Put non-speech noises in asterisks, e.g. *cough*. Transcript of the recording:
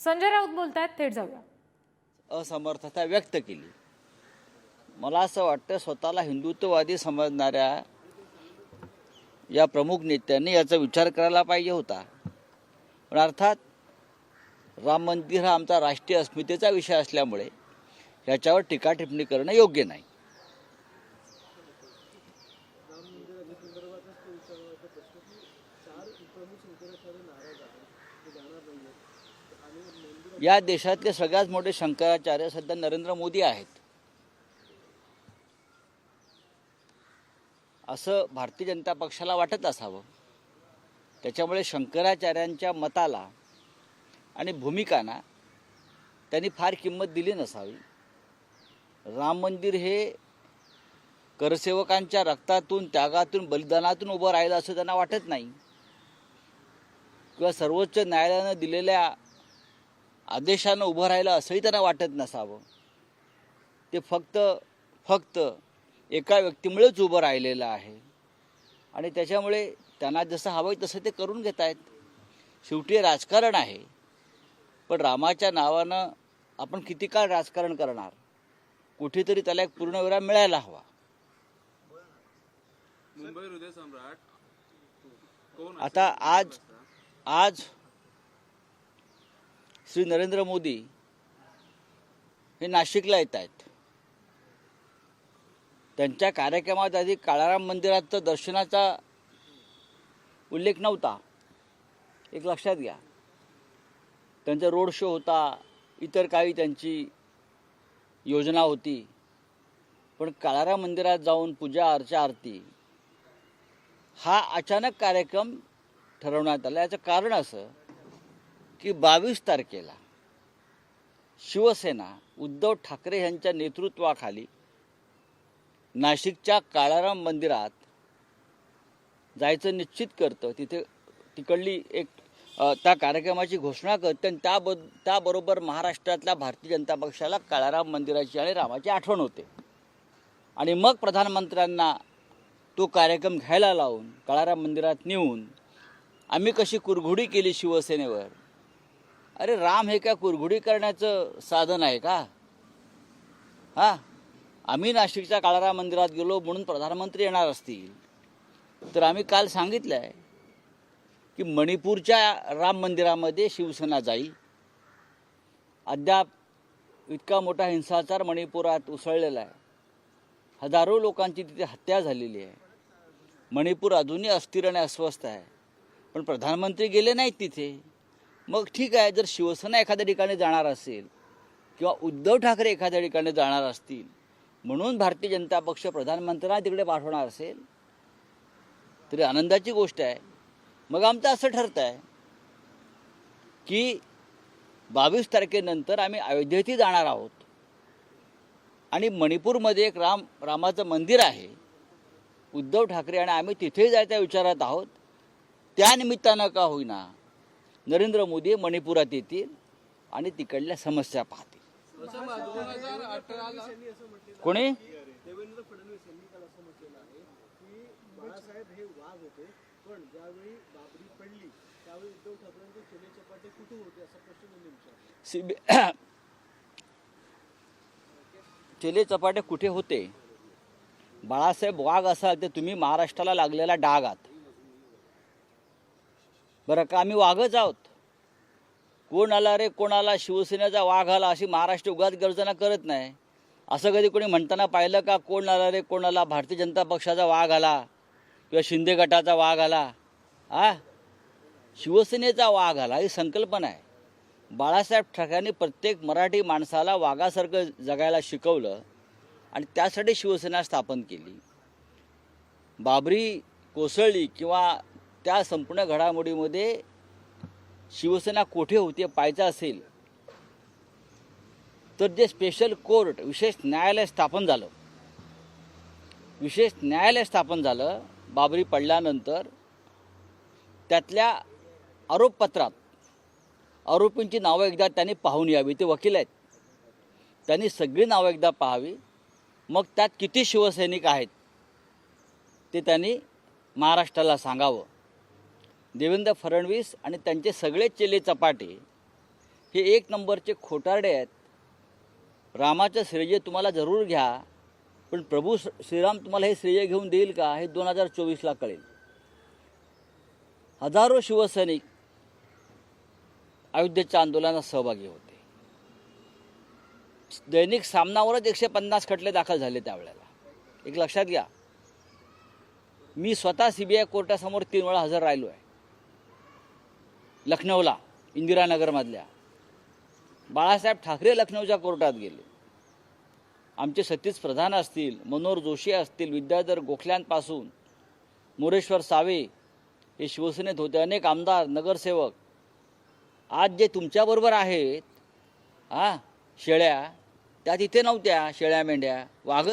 संजय राऊत बोलतायत थेट जाऊया. असमर्थता व्यक्त केली. मला असं वाटतं स्वतःला हिंदुत्ववादी समजणाऱ्या या प्रमुख नेत्यांनी याचा विचार करायला पाहिजे होता. पण अर्थात राम मंदिर हा आमचा राष्ट्रीय अस्मितेचा विषय असल्यामुळे याच्यावर टीका टिप्पणी करणं योग्य नाही. या देशातले सगळ्यात मोठे शंकराचार्य सध्या नरेंद्र मोदी आहेत. असं भारतीय जनता पक्षाला वाटत असावं. त्याच्यामुळे शंकराचार्यांच्या मताला आणि भूमिकांना त्यांनी फार किंमत दिली नसावी. राम मंदिर हे करसेवकांच्या रक्तातून त्यागातून बलिदानातून उभं राहिलं असं त्यांना वाटत नाही. किंवा सर्वोच्च न्यायालयानं दिलेल्या आदेशानं उभं राहिलं असंही त्यांना वाटत नसावं. ते फक्त फक्त एका व्यक्तीमुळेच उभं राहिलेलं आहे. आणि त्याच्यामुळे त्यांना जसं हवं आहे तसं ते करून घेत आहेत. शेवटी हे राजकारण आहे. पण रामाच्या नावानं आपण किती काळ राजकारण करणार? कुठेतरी त्याला एक पूर्णविराम मिळायला हवा. मुंबई हृदय सम्राट आता आज आज श्री नरेंद्र मोदी हे नाशिकला येत आहेत. त्यांच्या कार्यक्रमात आधी काळाराम मंदिरात दर्शनाचा उल्लेख नव्हता. एक लक्षात घ्या. त्यांचा रोड शो होता इतर काही त्यांची योजना होती. पण काळाराम मंदिरात जाऊन पूजा अर्चा आरती हा अचानक कार्यक्रम ठरवण्यात आला. याचं कारण असं की बावीस तारखेला शिवसेना उद्धव ठाकरे यांच्या नेतृत्वाखाली नाशिकच्या काळाराम मंदिरात जायचं निश्चित करतं. तिथे तिकडली एक त्या कार्यक्रमाची घोषणा करते आणि त्याब त्याबरोबर महाराष्ट्रातल्या भारतीय जनता पक्षाला काळाराम मंदिराची आणि रामाची आठवण होते. आणि मग प्रधानमंत्र्यांना तो कार्यक्रम घ्यायला लावून काळाराम मंदिरात नेऊन आम्ही कशी कुरघुडी केली शिवसेनेवर अरे राम हे काय कुरघुडी करण्याचं साधन आहे का? हा? आम्ही नाशिकच्या काळाराम मंदिरात गेलो म्हणून प्रधानमंत्री येणार असतील. तर आम्ही काल सांगितलं आहे की मणिपूरच्या राम मंदिरामध्ये शिवसेना जाईल. अद्याप इतका मोठा हिंसाचार मणिपुरात उसळलेला आहे. हजारो लोकांची तिथे हत्या झालेली आहे. मणिपूर अजूनही अस्थिर आणि अस्वस्थ आहे. पण प्रधानमंत्री गेले नाहीत तिथे. मग ठीक आहे जर शिवसेना एखाद्या ठिकाणी जाणार असेल किंवा उद्धव ठाकरे एखाद्या ठिकाणी जाणार असतील म्हणून भारतीय जनता पक्ष प्रधानमंत्र्यांना तिकडे पाठवणार असेल तरी आनंदाची गोष्ट आहे. मग आमचं असं ठरतं आहे की बावीस तारखेनंतर आम्ही अयोध्येतही जाणार आहोत. आणि मणिपूरमध्ये एक राम रामाचं मंदिर आहे. उद्धव ठाकरे आणि आम्ही तिथे जायच्या विचारात आहोत. त्यानिमित्तानं का होईना नरेंद्र मोदी मणिपुरात येतील आणि तिकडल्या समस्या पाहतील. कोणी? *coughs* चेले चपाटे कुठे होते? बाळासाहेब वाघ असाल ते तुम्ही महाराष्ट्राला लागलेला डाग आहात. बरं का आम्ही वाघच आहोत? कोण आला रे कोणाला शिवसेनेचा वाघ आला अशी महाराष्ट्र उगाच गर्जना करत नाही. असं कधी कोणी म्हणताना पाहिलं का कोण आला रे कोण आला? भारतीय जनता पक्षाचा वाघ आला किंवा शिंदे गटाचा वाघ आला? आ? शिवसेनेचा वाघ आला ही संकल्पना आहे. बाळासाहेब ठाकरेंनी प्रत्येक मराठी माणसाला वाघासारखं जगायला शिकवलं आणि त्यासाठी शिवसेना स्थापन केली. बाबरी कोसळली किंवा त्या संपूर्ण घडामोडीमध्ये शिवसेना कोठे होती पाहायचं असेल तर जे स्पेशल कोर्ट विशेष न्यायालय स्थापन झालं. विशेष न्यायालय स्थापन झालं बाबरी पडल्यानंतर त्यातल्या आरोपपत्रात आरोपींची नावं एकदा त्यांनी पाहून यावी ते वकील आहेत. त्यांनी सगळी नावं एकदा पाहावी. मग त्यात किती शिवसैनिक आहेत ते त्यांनी महाराष्ट्राला सांगावं. देवेंद्र फडणवीस आणि त्यांचे सगळे चेले चपाटे हे एक नंबरचे खोटारडे आहेत. रामाचं श्रेय तुम्हाला जरूर घ्या पण प्रभू श्रीराम तुम्हाला हे श्रेय घेऊन देईल का हे दोन हजार चोवीसला कळेल. हजारो शिवसैनिक अयोध्येच्या आंदोलनात सहभागी होते. दैनिक सामनावरच एकशे पन्नास खटले दाखल झाले त्यावेळेला. एक लक्षात घ्या. मी स्वतः सी बी आय कोर्टासमोर तीन वेळा हजर राहिलो आहे लखनौला इंदिरानगरमधल्या. बाळासाहेब ठाकरे लखनौच्या कोर्टात गेले. आमचे सतीश प्रधान असतील मनोहर जोशी असतील विद्याधर गोखल्यांपासून मोरेश्वर सावे हे शिवसेनेत होते अनेक आमदार नगरसेवक. आज जे तुमच्याबरोबर आहेत हा शेळ्या त्या तिथे नव्हत्या शेळ्या मेंढ्या. वाघ